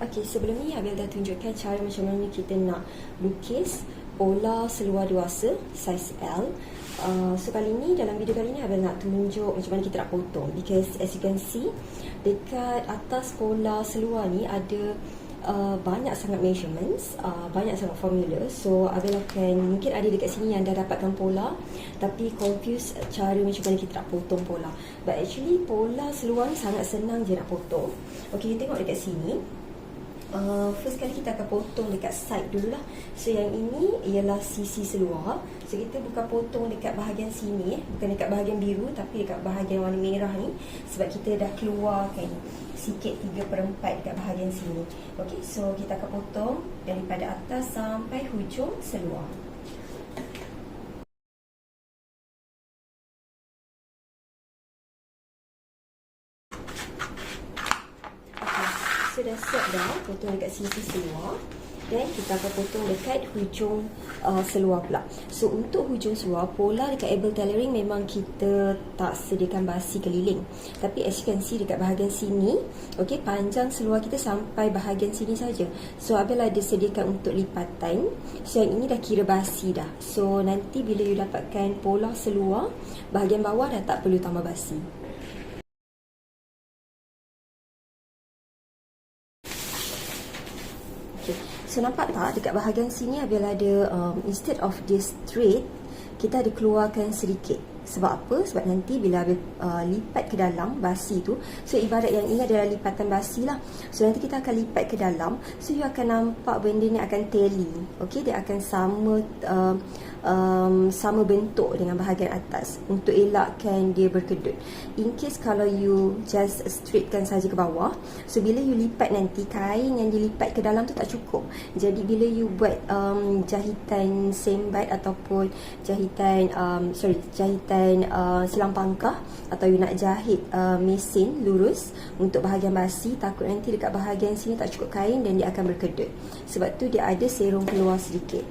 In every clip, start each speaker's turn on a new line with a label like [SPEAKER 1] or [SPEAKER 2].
[SPEAKER 1] Okey, sebelum ni Abil dah tunjukkan cara macam mana kita nak lukis pola seluar dewasa saiz L. Uh, so kali ni dalam video kali ni Abil nak tunjuk macam mana kita nak potong because as you can see dekat atas pola seluar ni ada uh, banyak sangat measurements, uh, banyak sangat formula. So Abil akan mungkin ada dekat sini yang dah dapatkan pola tapi confuse cara macam mana kita nak potong pola. But actually pola seluar ni sangat senang je nak potong. Okay, tengok dekat sini uh, first kali kita akan potong dekat side dulu lah so yang ini ialah sisi seluar. So kita bukan potong dekat bahagian sini eh. bukan dekat bahagian biru tapi dekat bahagian warna merah ni. Sebab kita dah keluarkan sikit 3 per 4 dekat bahagian sini. Ok so kita akan potong daripada atas sampai hujung seluar kita dah siap dah potong dekat sisi seluar dan kita akan potong dekat hujung uh, seluar pula. So untuk hujung seluar pola dekat able tailoring memang kita tak sediakan basi keliling. Tapi as you can see dekat bahagian sini ok panjang seluar kita sampai bahagian sini saja. So Abel ada sediakan untuk lipatan. So yang ini dah kira basi dah. So nanti bila you dapatkan pola seluar bahagian bawah dah tak perlu tambah basi So nampak tak dekat bahagian sini apabila ada um, instead of this straight kita ada keluarkan sedikit. Sebab apa? Sebab nanti bila uh, lipat ke dalam basi tu So ibarat yang ini adalah lipatan basi lah So nanti kita akan lipat ke dalam So you akan nampak benda ni akan tally Okay, dia akan sama uh, um, sama bentuk dengan bahagian atas untuk elakkan dia berkedut. In case kalau you just straightkan saja ke bawah, so bila you lipat nanti kain yang dilipat ke dalam tu tak cukup. Jadi bila you buat um, jahitan sembat ataupun jahitan um, sorry jahitan uh, silang pangkah atau you nak jahit uh, mesin lurus untuk bahagian basi takut nanti dekat bahagian sini tak cukup kain dan dia akan berkedut. Sebab tu dia ada serong keluar sedikit.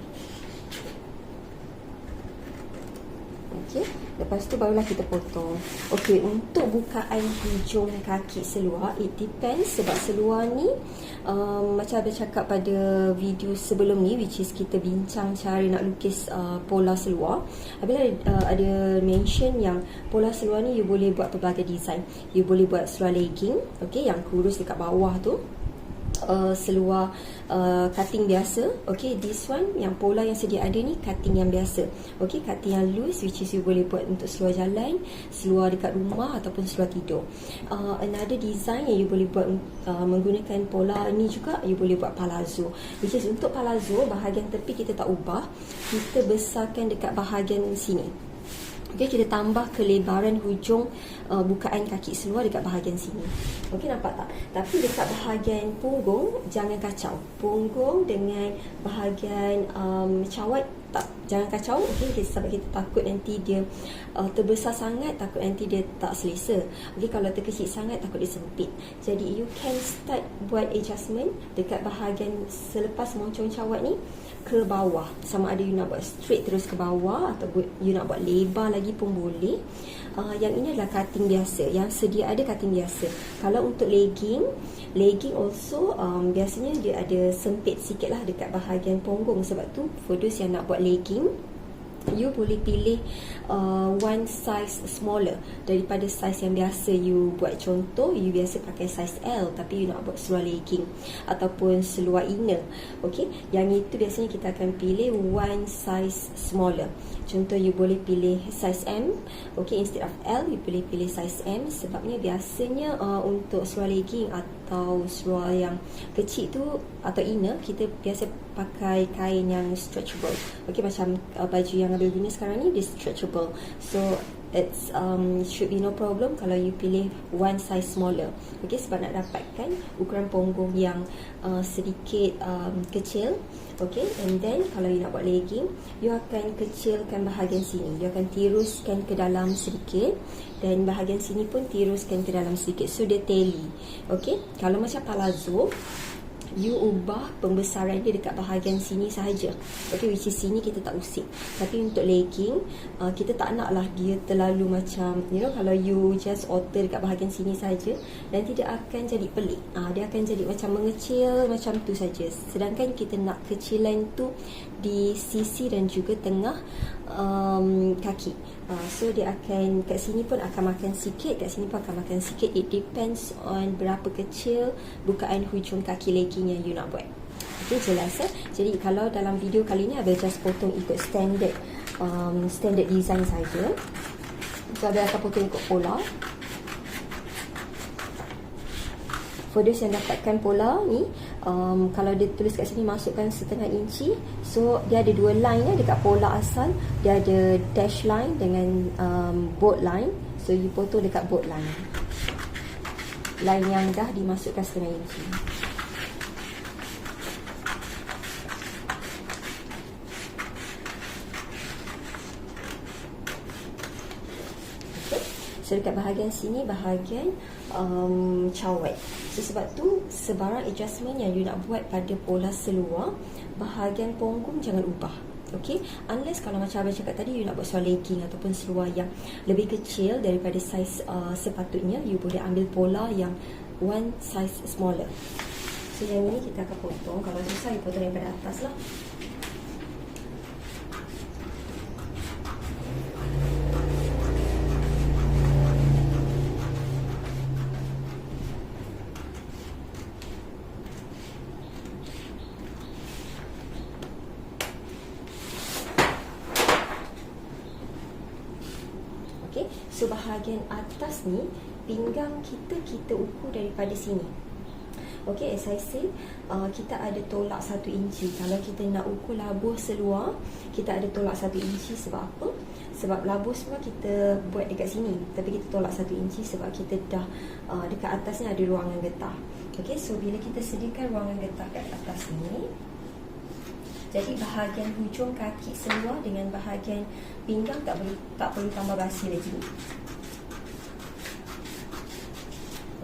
[SPEAKER 1] Okey. Lepas tu barulah kita potong. Okey, untuk bukaan hujung kaki seluar, it depends sebab seluar ni um, macam ada cakap pada video sebelum ni which is kita bincang cara nak lukis uh, pola seluar. Apabila uh, ada mention yang pola seluar ni you boleh buat pelbagai design. You boleh buat seluar legging, okey, yang kurus dekat bawah tu uh, seluar uh, cutting biasa. Okay this one yang pola yang sedia ada ni cutting yang biasa. Okay cutting yang loose which is you boleh buat untuk seluar jalan seluar dekat rumah ataupun seluar tidur. Uh, another design yang you boleh buat uh, menggunakan pola ni juga you boleh buat palazzo. Which is untuk palazzo bahagian tepi kita tak ubah kita besarkan dekat bahagian sini Okey, kita tambah kelebaran hujung uh, bukaan kaki seluar dekat bahagian sini. Okey, nampak tak? Tapi dekat bahagian punggung, jangan kacau. Punggung dengan bahagian um, cawat, tak jangan kacau. Okey, sebab kita takut nanti dia uh, terbesar sangat, takut nanti dia tak selesa. Okey, kalau terkecil sangat, takut dia sempit. Jadi, you can start buat adjustment dekat bahagian selepas moncong cawat ni ke bawah. Sama ada you nak buat straight terus ke bawah atau you nak buat lebar lagi pun boleh. Uh, yang ini adalah cutting biasa. Yang sedia ada cutting biasa. Kalau untuk legging legging also um, biasanya dia ada sempit sikit lah dekat bahagian punggung. Sebab tu for those yang nak buat legging you boleh pilih uh, one size smaller daripada size yang biasa you buat contoh you biasa pakai size L tapi you nak buat seluar legging ataupun seluar inner okay? Yang itu biasanya kita akan pilih one size smaller contoh you boleh pilih size M. Okay instead of L you boleh pilih size M. Sebabnya biasanya uh, untuk seluar legging atau seluar yang kecil tu atau inner kita biasa pakai kain yang stretchable. Okay macam uh, baju yang Abel guna sekarang ni dia stretchable. So it's um should be no problem kalau you pilih one size smaller. Okay sebab nak dapatkan ukuran punggung yang uh, sedikit um, kecil okay and then kalau you nak buat legging you akan kecilkan bahagian sini. You akan tiruskan ke dalam sedikit dan bahagian sini pun tiruskan ke dalam sedikit. So dia tally. Okay kalau macam palazzo you ubah pembesaran dia dekat bahagian sini sahaja. Okay, which is sini kita tak usik. Tapi untuk legging, uh, kita tak nak lah dia terlalu macam, you know, kalau you just alter dekat bahagian sini sahaja, nanti dia akan jadi pelik. Uh, dia akan jadi macam mengecil macam tu saja. Sedangkan kita nak kecilan tu di sisi dan juga tengah um, kaki. Uh, so dia akan kat sini pun akan makan sikit, kat sini pun akan makan sikit. It depends on berapa kecil bukaan hujung kaki legging yang you nak buat. Okay, jelas eh? Jadi kalau dalam video kali ni Abel just potong ikut standard um, standard design saja. So Abel akan potong ikut pola. For those yang dapatkan pola ni, um, kalau dia tulis kat sini masukkan setengah inci. So dia ada dua line eh, dekat pola asal. Dia ada dash line dengan um, bold line. So you potong dekat bold line. Line yang dah dimasukkan setengah inci. So dekat bahagian sini bahagian um, cawat. So sebab tu sebarang adjustment yang you nak buat pada pola seluar, bahagian punggung jangan ubah. Okay, unless kalau macam abang cakap tadi you nak buat seluar legging ataupun seluar yang lebih kecil daripada saiz uh, sepatutnya, you boleh ambil pola yang one size smaller. So yang ini kita akan potong. Kalau susah, you potong daripada atas lah. So bahagian atas ni pinggang kita kita ukur daripada sini. Okey, as I say, uh, kita ada tolak satu inci. Kalau kita nak ukur labuh seluar, kita ada tolak satu inci sebab apa? Sebab labuh semua kita buat dekat sini. Tapi kita tolak satu inci sebab kita dah uh, dekat atas ni ada ruangan getah. Okey, so bila kita sediakan ruangan getah kat atas ni, jadi bahagian hujung kaki seluar dengan bahagian pinggang tak perlu tak perlu tambah basi lagi.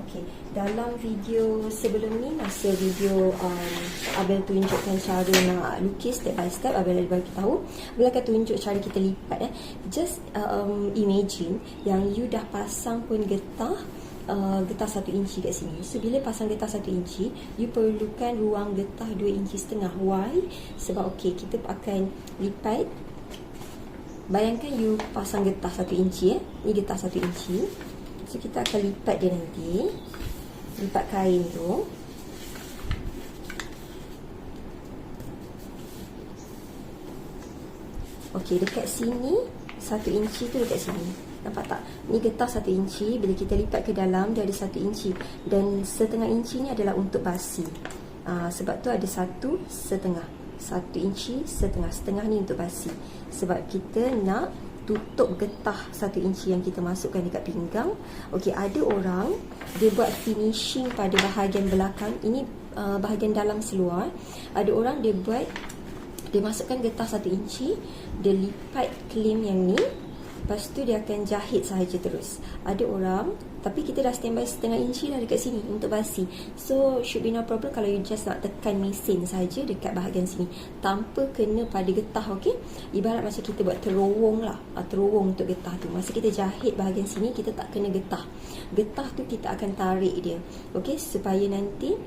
[SPEAKER 1] Okey, dalam video sebelum ni masa video um, Abel tunjukkan cara nak lukis step by step Abel ada bagi tahu Abel akan tunjuk cara kita lipat eh. Just um, imagine yang you dah pasang pun getah uh, getah satu inci kat sini. So bila pasang getah satu inci, you perlukan ruang getah dua inci setengah. Why? Sebab okey kita akan lipat. Bayangkan you pasang getah satu inci eh. Ni getah satu inci. So kita akan lipat dia nanti. Lipat kain tu. Okey dekat sini satu inci tu dekat sini. Nampak tak? Ni getah satu inci. Bila kita lipat ke dalam, dia ada satu inci. Dan setengah inci ni adalah untuk basi. Aa, ah, sebab tu ada satu setengah. Satu inci setengah. Setengah ni untuk basi. Sebab kita nak tutup getah satu inci yang kita masukkan dekat pinggang. Okey, ada orang dia buat finishing pada bahagian belakang. Ini uh, bahagian dalam seluar. Ada orang dia buat dia masukkan getah satu inci, dia lipat klim yang ni Lepas tu dia akan jahit sahaja terus. Ada orang, tapi kita dah standby setengah inci lah dekat sini untuk basi. So, should be no problem kalau you just nak tekan mesin sahaja dekat bahagian sini. Tanpa kena pada getah, okay? Ibarat macam kita buat terowong lah. Ah, terowong untuk getah tu. Masa kita jahit bahagian sini, kita tak kena getah. Getah tu kita akan tarik dia. Okay? Supaya nanti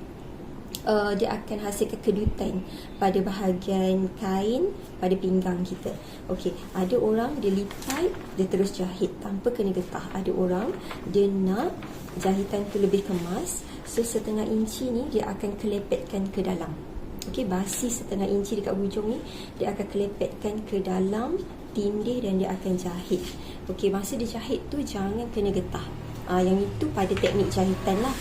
[SPEAKER 1] uh, dia akan hasilkan kedutan pada bahagian kain pada pinggang kita. Okey, ada orang dia lipat, dia terus jahit tanpa kena getah. Ada orang dia nak jahitan tu lebih kemas, so setengah inci ni dia akan kelepetkan ke dalam. Okey, basi setengah inci dekat hujung ni dia akan kelepetkan ke dalam tindih dan dia akan jahit. Okey, masa dia jahit tu jangan kena getah. Ah, yang itu pada teknik jahitan lah.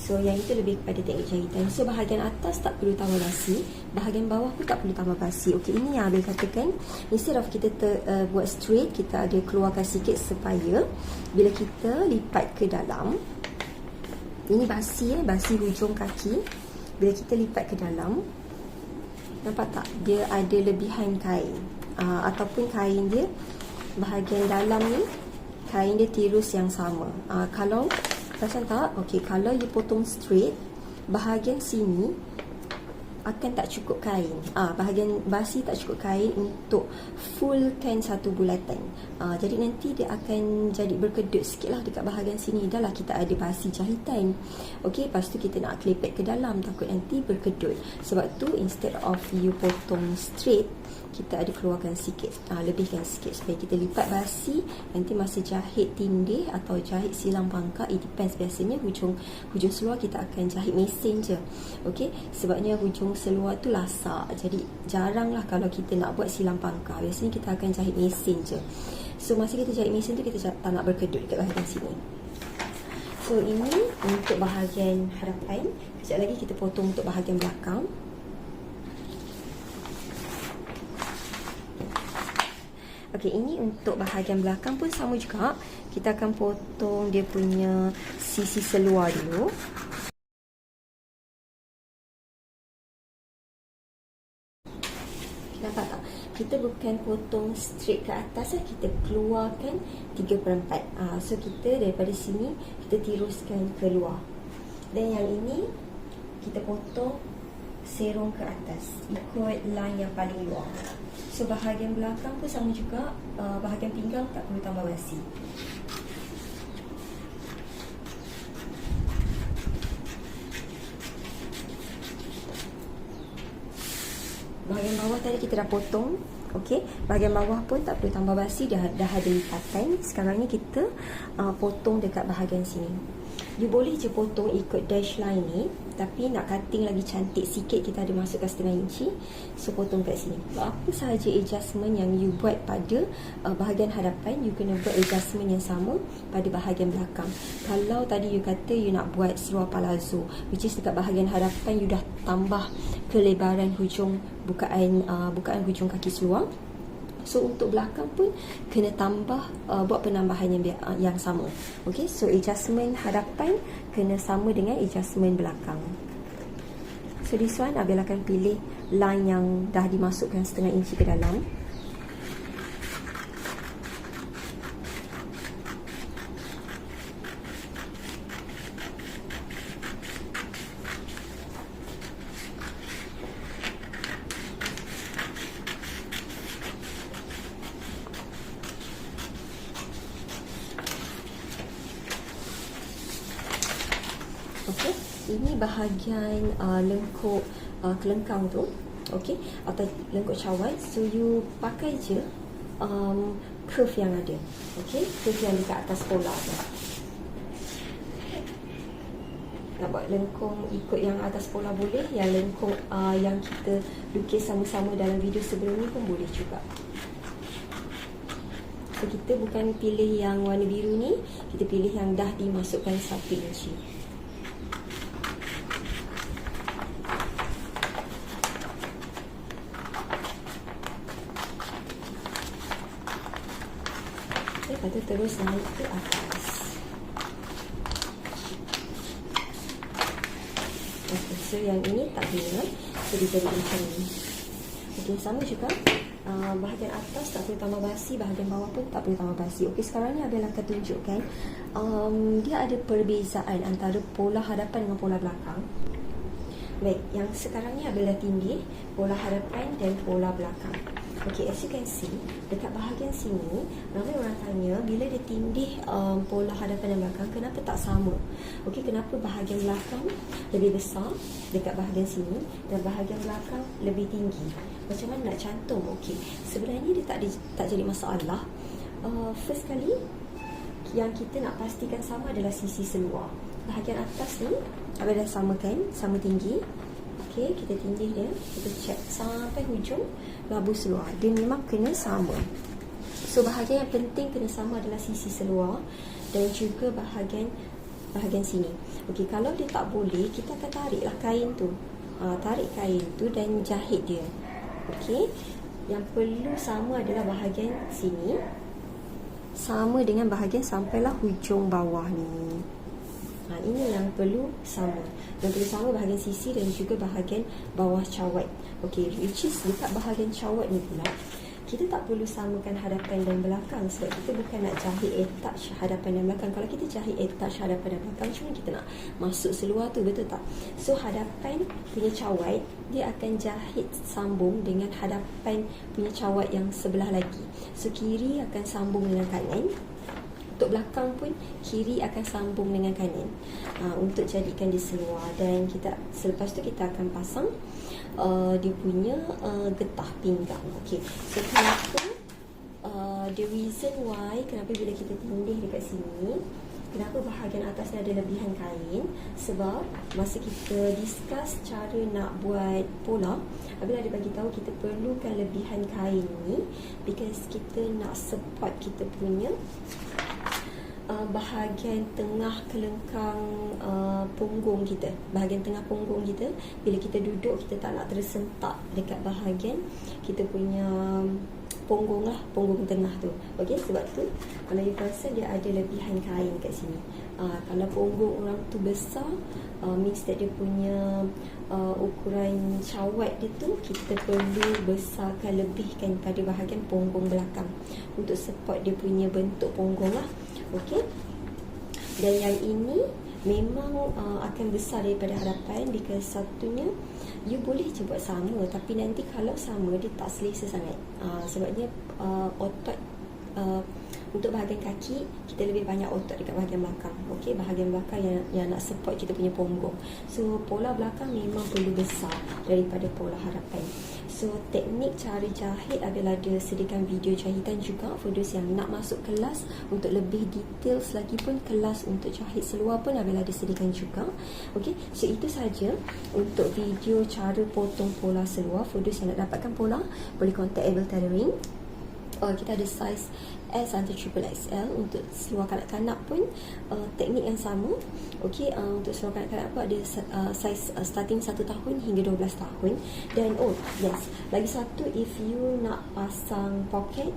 [SPEAKER 1] So yang itu lebih kepada teknik jahitan So bahagian atas tak perlu tambah basi Bahagian bawah pun tak perlu tambah basi. Okey ini yang Abel katakan. Instead of kita ter, uh, buat straight Kita ada keluarkan sikit supaya Bila kita lipat ke dalam Ini basi eh Basi hujung kaki. Bila kita lipat ke dalam Nampak tak? Dia ada lebihan kain. Uh, Ataupun kain dia Bahagian dalam ni Kain dia tirus yang sama. Uh, Kalau Perasan tak? Okey, kalau you potong straight, bahagian sini akan tak cukup kain. Ah, bahagian basi tak cukup kain untuk fullkan satu bulatan. Ah, jadi nanti dia akan jadi berkedut sikit lah dekat bahagian sini. Dah lah kita ada basi jahitan. Okey, lepas tu kita nak klepek ke dalam takut nanti berkedut. Sebab tu instead of you potong straight, kita ada keluarkan sikit uh, lebihkan sikit supaya kita lipat basi. Nanti masa jahit tindih atau jahit silang pangkak it depends biasanya hujung hujung seluar kita akan jahit mesin je. Ok sebabnya hujung seluar tu lasak. Jadi jarang lah kalau kita nak buat silang pangkak biasanya kita akan jahit mesin je. So masa kita jahit mesin tu kita tak nak berkedut dekat bahagian sini. So ini untuk bahagian hadapan sekejap lagi kita potong untuk bahagian belakang Okey, ini untuk bahagian belakang pun sama juga. Kita akan potong dia punya sisi seluar dulu. Nampak tak? Kita bukan potong straight ke atas lah. Kita keluarkan 3 per 4. Ha, so, kita daripada sini, kita tiruskan keluar. Dan yang ini, kita potong serong ke atas. Ikut line yang paling luar. So bahagian belakang pun sama juga uh, Bahagian pinggang tak perlu tambah basi Bahagian bawah tadi kita dah potong Okey, bahagian bawah pun tak perlu tambah basi dah dah ada lipatan. Sekarang ni kita uh, potong dekat bahagian sini. You boleh je potong ikut dash line ni Tapi nak cutting lagi cantik sikit Kita ada masukkan setengah inci. So potong kat sini. Apa sahaja adjustment yang you buat pada uh, Bahagian hadapan You kena buat adjustment yang sama Pada bahagian belakang. Kalau tadi you kata you nak buat seluar palazzo Which is dekat bahagian hadapan You dah tambah kelebaran hujung Bukaan uh, bukaan hujung kaki seluar So untuk belakang pun kena tambah uh, buat penambahan yang uh, yang sama. Okay, so adjustment hadapan kena sama dengan adjustment belakang. So this one Abil akan pilih line yang dah dimasukkan setengah inci ke dalam. Okey, ini bahagian uh, lengkuk uh, kelengkang tu. Okey, atau lengkuk cawat. So you pakai je um, curve yang ada. Okey, curve yang dekat atas pola tu. Nak buat lengkung ikut yang atas pola boleh. Yang lengkung uh, yang kita lukis sama-sama dalam video sebelum ni pun boleh juga. So, kita bukan pilih yang warna biru ni, kita pilih yang dah dimasukkan satu inci. Lepas tu terus naik ke atas. Okay, so yang ini tak guna. So, dia jadi macam ni. Okay, sama juga. Uh, bahagian atas tak perlu tambah basi Bahagian bawah pun tak perlu tambah basi Okey, sekarang ni Abel akan tunjukkan um, Dia ada perbezaan antara pola hadapan dengan pola belakang Baik, yang sekarang ni Abel dah Pola hadapan dan pola belakang Okay, as you can see, dekat bahagian sini, ramai orang tanya bila dia tindih um, pola hadapan dan belakang, kenapa tak sama? Okay, kenapa bahagian belakang lebih besar dekat bahagian sini dan bahagian belakang lebih tinggi? Macam mana nak cantum? Okay, sebenarnya dia tak, di, tak jadi masalah. Uh, first kali, yang kita nak pastikan sama adalah sisi seluar. Bahagian atas ni, ada dah samakan, sama tinggi. Okey, kita tindih dia. Kita check sampai hujung labu seluar. Dia memang kena sama. So, bahagian yang penting kena sama adalah sisi seluar dan juga bahagian bahagian sini. Okey, kalau dia tak boleh, kita akan tariklah kain tu. Ha, tarik kain tu dan jahit dia. Okey. Yang perlu sama adalah bahagian sini sama dengan bahagian sampailah hujung bawah ni. Ha, ini yang perlu sama. Yang perlu sama bahagian sisi dan juga bahagian bawah cawat. Okey, which is dekat bahagian cawat ni pula, kita tak perlu samakan hadapan dan belakang sebab kita bukan nak jahit attach hadapan dan belakang kalau kita jahit attach hadapan dan belakang cuma kita nak masuk seluar tu betul tak so hadapan punya cawat dia akan jahit sambung dengan hadapan punya cawat yang sebelah lagi so kiri akan sambung dengan kanan untuk belakang pun kiri akan sambung dengan kanan. Uh, untuk jadikan dia seluar. Dan kita selepas tu kita akan pasang uh, dia punya uh, getah pinggang. Okey. So kenapa uh, the reason why kenapa bila kita tindih dekat sini Kenapa bahagian atas ni ada lebihan kain? Sebab masa kita discuss cara nak buat pola, Abel ada bagi tahu kita perlukan lebihan kain ni because kita nak support kita punya uh, bahagian tengah kelengkang uh, punggung kita. Bahagian tengah punggung kita bila kita duduk kita tak nak tersentak dekat bahagian kita punya punggung lah punggung tengah tu. Okey sebab tu kalau you rasa dia ada lebihan kain kat sini. Uh, kalau punggung orang tu besar uh, means that dia punya uh, ukuran cawat dia tu kita perlu besarkan lebihkan pada bahagian punggung belakang. Untuk support dia punya bentuk punggung lah Okey. Dan yang ini memang uh, akan besar daripada hadapan because satunya you boleh je buat sama tapi nanti kalau sama dia tak selesa sangat. Uh, sebabnya uh, otot uh, untuk bahagian kaki kita lebih banyak otot dekat bahagian belakang. Okey, bahagian belakang yang yang nak support kita punya punggung. So pola belakang memang perlu besar daripada pola hadapan. So teknik cara jahit adalah dia sediakan video jahitan juga for those yang nak masuk kelas untuk lebih detail lagi pun kelas untuk jahit seluar pun adalah disediakan juga. Okay, so itu saja untuk video cara potong pola seluar for those yang nak dapatkan pola boleh contact Able Tailoring. Oh, kita ada size S sampai triple XL untuk seluar kanak-kanak pun uh, teknik yang sama. Okey, uh, untuk seluar kanak-kanak pun ada uh, size uh, starting 1 tahun hingga 12 tahun. Dan oh, yes, lagi satu if you nak pasang pocket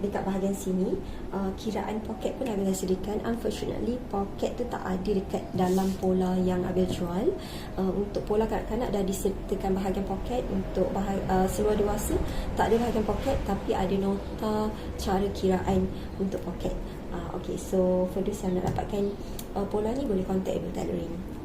[SPEAKER 1] dekat bahagian sini uh, kiraan poket pun Abil sediakan. Unfortunately poket tu tak ada dekat dalam pola yang Abil jual. Uh, untuk pola kanak-kanak dah disediakan bahagian poket. Untuk bahag- uh, seluar dewasa tak ada bahagian poket tapi ada nota cara kiraan untuk poket. Uh, okay so for those yang nak dapatkan uh, pola ni boleh contact Abil Tailoring